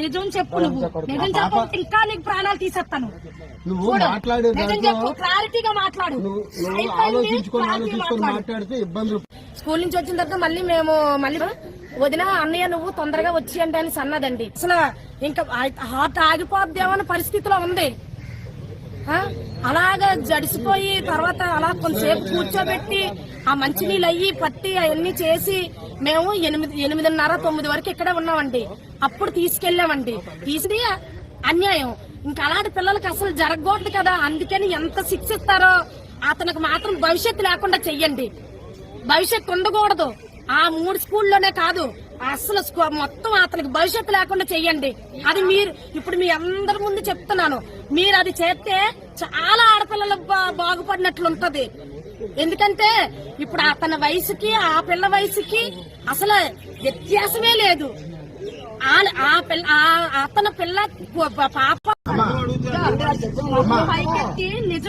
నిజం చెప్పు నువ్వు. నిజం చెప్పకపోతే ఇంకా నీకు ప్రాణాలు తీసేస్తాను. నువ్వు మాట్లాడే నిజం చెప్పు క్లారిటీగా మాట్లాడు. ఆలోచించుకొని ఆలోచించుకొని. మాట్లాడితే ఇబ్బందులు స్కూల్ నుంచి వచ్చిన తర్వాత మళ్ళీ మేము మళ్ళీ వదిన అన్నయ్య నువ్వు తొందరగా వచ్చి అంటే అని సన్నదండి. అసలు ఇంకా హార్ట్ ఆగిపోద్దేమో అన్న పరిస్థితిలో ఉంది? అలాగా జడిసిపోయి తర్వాత అలా కొంతసేపు కూర్చోబెట్టి ఆ మంచినీళ్ళు అయ్యి పట్టి అవన్నీ చేసి మేము ఎనిమిది ఎనిమిదిన్నర తొమ్మిది వరకు ఇక్కడే ఉన్నామండి. అప్పుడు తీసుకెళ్ళామండి. తీసుకుని అన్యాయం. ఇంకా అలాంటి పిల్లలకి అసలు జరగకూడదు కదా. అందుకని ఎంత శిక్షిస్తారో అతనికి మాత్రం భవిష్యత్తు లేకుండా చెయ్యండి. భవిష్యత్తు ఉండకూడదు. ఆ మూడు స్కూల్లోనే కాదు. అసలు మొత్తం అతనికి భవిష్యత్తు లేకుండా చెయ్యండి. అది మీరు ఇప్పుడు మీ అందరి ముందు చెప్తున్నాను. మీరు అది చేస్తే చాలా ఆడపిల్లలు బా- బాగుపడినట్లు ఉంటది ఎందుకంటే ఇప్పుడు అతని వయసుకి ఆ పిల్ల వయసుకి అసలు వ్యత్యాసమే లేదు. ఆ- ఆ పిల్ల అతని పిల్ల పాప నిజం